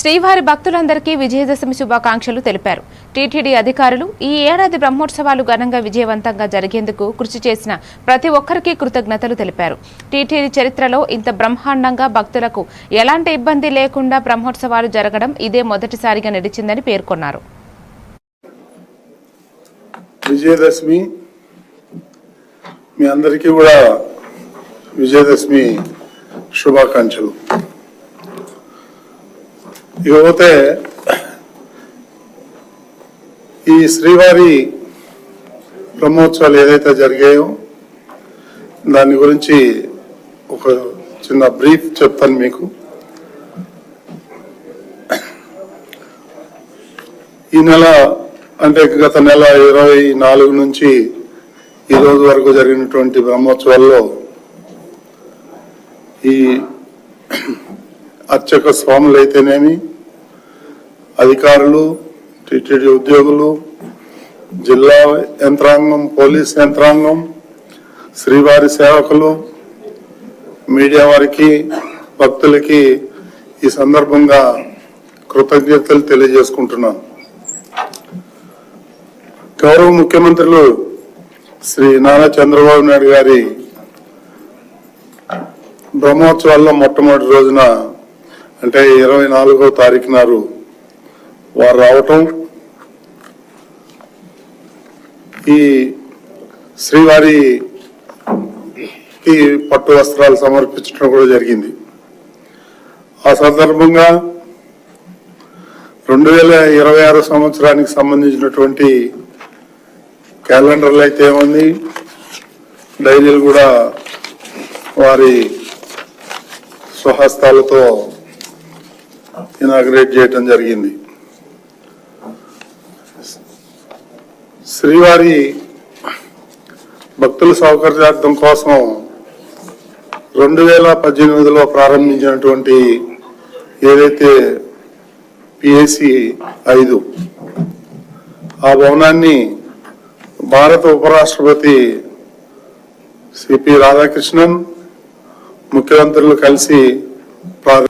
శ్రీవారి భక్తులందరికీ విజయదశమి శుభాకాంక్షలు తెలిపారు. టీటీడీ అధికారులు ఈ ఏడాది బ్రహ్మోత్సవాలు ఘనంగా విజయవంతంగా జరిగేందుకు కృషి చేసిన ప్రతి ఒక్కరికి కృతజ్ఞతలు తెలిపారు. టీటీడీ చరిత్రలో ఇంత బ్రహ్మాండంగా భక్తులకు ఎలాంటి ఇబ్బంది లేకుండా బ్రహ్మోత్సవాలు జరగడం ఇదే మొదటిసారిగా నడిచిందని పేర్కొన్నారు. విజయదశమి మీ అందరికీ కూడా విజయదశమి శుభాకాంక్షలు. ఇకపోతే ఈ శ్రీవారి బ్రహ్మోత్సవాలు ఏదైతే జరిగాయో దాని గురించి ఒక చిన్న బ్రీఫ్ చెప్తాను మీకు. ఈ నెల అంటే గత నెల ఇరవై నాలుగు నుంచి ఈరోజు వరకు జరిగినటువంటి బ్రహ్మోత్సవాల్లో ఈ అర్చక స్వాములు అయితేనేమి అధికారులు టిటిడి ఉద్యోగులు జిల్లా యంత్రాంగం పోలీస్ యంత్రాంగం శ్రీవారి సేవకులు మీడియా వారికి భక్తులకి ఈ సందర్భంగా కృతజ్ఞతలు తెలియజేసుకుంటున్నాను. గౌరవ ముఖ్యమంత్రులు శ్రీ నారా చంద్రబాబు నాయుడు గారి బ్రహ్మోత్సవాల్లో మొట్టమొదటి రోజున అంటే ఇరవై నాలుగో తారీఖు నారు వారు రావటం ఈ శ్రీవారికి పట్టు వస్త్రాలు సమర్పించడం కూడా జరిగింది. ఆ సందర్భంగా రెండు వేల ఇరవై ఆరు సంవత్సరానికి సంబంధించినటువంటి క్యాలెండర్లు అయితే ఏముంది డైరీలు కూడా వారి స్వహస్తాలతో ఇనాగ్రేట్ చేయటం జరిగింది. శ్రీవారి భక్తుల సౌకర్యార్థం కోసం రెండు వేల పద్దెనిమిదిలో ప్రారంభించినటువంటి ఏదైతే పిఎసి ఐదు ఆ భవనాన్ని భారత ఉపరాష్ట్రపతి సిపి రాధాకృష్ణన్ ముఖ్యమంత్రులు కలిసి ప్రారంభించారు